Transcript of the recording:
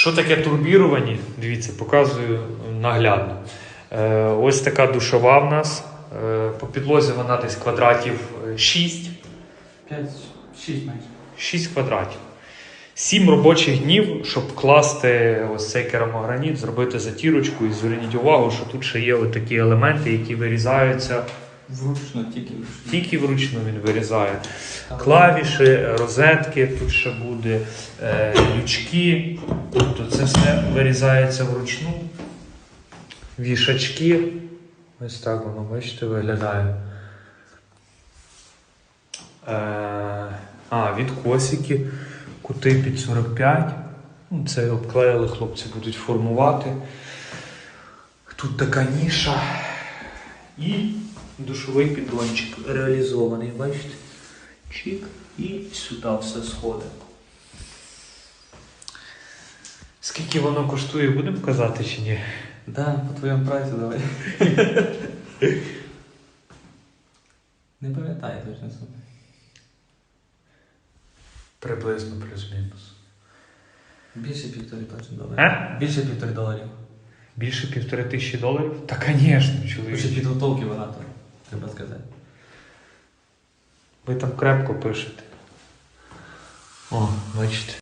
Що таке турбіровані? Дивіться, показую наглядно. Е, ось така душова в нас. Е, по підлозі вона десь квадратів 6. 5, 6 майже. 6 квадратів. 7 робочих днів, щоб класти ось цей керамограніт, зробити затірочку. І зверніть увагу, що тут ще є такі елементи, які вирізаються. Вручну, тільки вручну. Тільки вручну він вирізає. Клавіші, розетки, тут ще буде е, лючки. Тобто це все вирізається вручну. Вішачки. Ось так воно, бачите, виглядає. Е, а, відкосики, кути під 45. Ну, Це обклеїли, хлопці будуть формувати. Тут така ніша. І душовий піддончик реалізований, бачите? Чик, і сюди все сходить. Скільки воно коштує, будемо казати чи ні? Да, по твоєму прайсу давай. Не пам'ятаю точно суми. Приблизно плюс-мінус. Більше півтори точно доларів. А? Більше півтори доларів. Більше півтори тисячі доларів? Та, звісно, чоловік. Більше підготовки багато, треба сказати. Ви там крепко пишете. О, бачите.